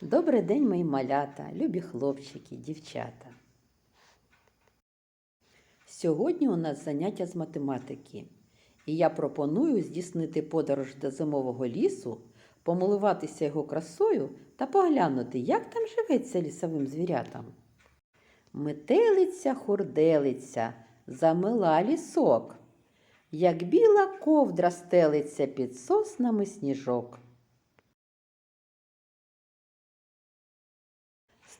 Добрий день, мої малята, любі хлопчики, дівчата. Сьогодні у нас заняття з математики, і я пропоную здійснити подорож до зимового лісу, помилуватися його красою та поглянути, як там живеться лісовим звірятам. Метелиця хурделиця, замила лісок, як біла ковдра стелиться під соснами сніжок.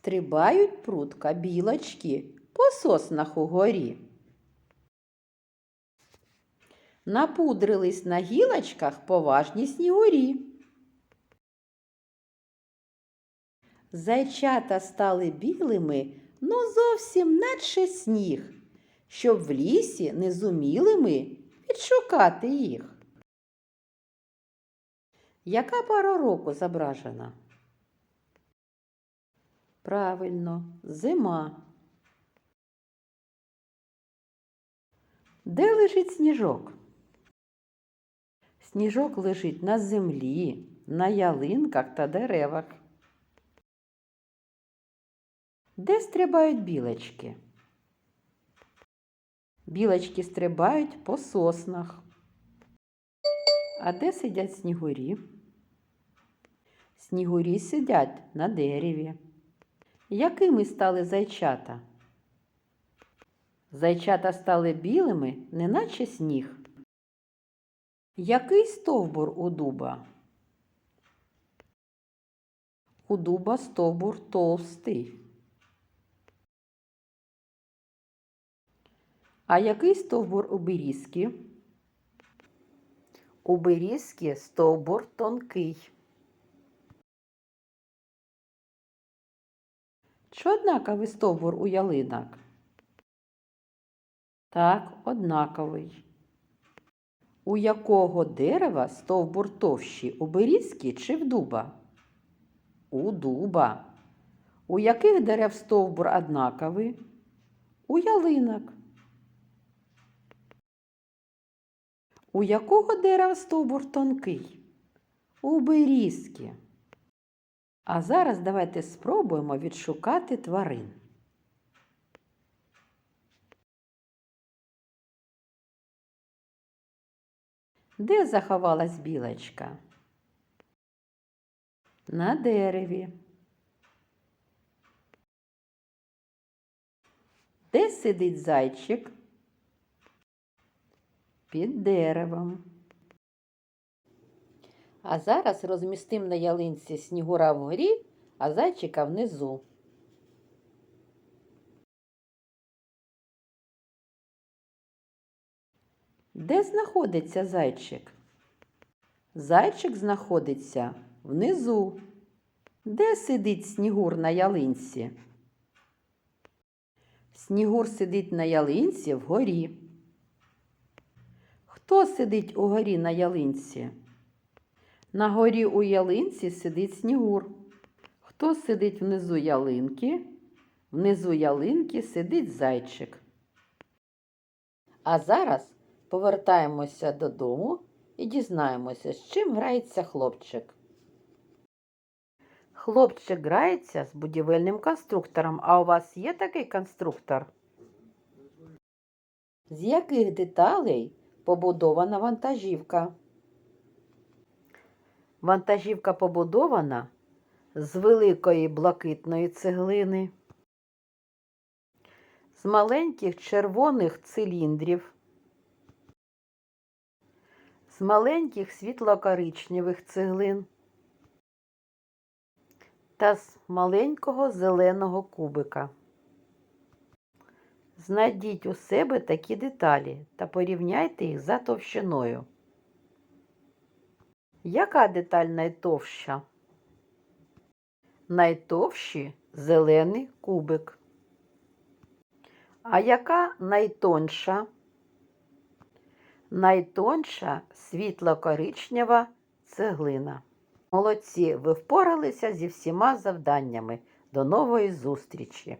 Стрибають прутка білочки по соснах угорі. Напудрились на гілочках поважні снігурі. Зайчата стали білими, ну зовсім наче сніг, щоб в лісі не зуміли ми відшукати їх. Яка пора року зображена? Правильно, зима. Де лежить сніжок? Сніжок лежить на землі, на ялинках та деревах. Де стрибають білочки? Білочки стрибають по соснах. А де сидять снігурі? Снігурі сидять на дереві. Якими стали зайчата? Зайчата стали білими, неначе сніг. Який стовбур у дуба? У дуба стовбур товстий. А який стовбур у берізки? У берізки стовбур тонкий. Чи однаковий стовбур у ялинок? Так, однаковий. У якого дерева стовбур товщий? У берізки чи в дуба? У дуба. У яких дерев стовбур однаковий? У ялинок. У якого дерева стовбур тонкий? У берізки. А зараз давайте спробуємо відшукати тварин. Де заховалась білочка? На дереві. Де сидить зайчик? Під деревом. А зараз розмістимо на ялинці снігура вгорі, а зайчика внизу. Де знаходиться зайчик? Зайчик знаходиться внизу. Де сидить снігур на ялинці? Снігур сидить на ялинці вгорі. Хто сидить угорі на ялинці? На горі у ялинці сидить снігур. Хто сидить внизу ялинки? Внизу ялинки сидить зайчик. А зараз повертаємося додому і дізнаємося, з чим грається хлопчик. Хлопчик грається з будівельним конструктором. А у вас є такий конструктор? З яких деталей побудована вантажівка? Вантажівка побудована з великої блакитної цеглини, з маленьких червоних циліндрів, з маленьких світло-коричневих цеглин та з маленького зеленого кубика. Знайдіть у себе такі деталі та порівняйте їх за товщиною. Яка деталь найтовща? Найтовщий зелений кубик. А яка найтонша? Найтонша світло-коричнева цеглина. Молодці, ви впоралися зі всіма завданнями. До нової зустрічі!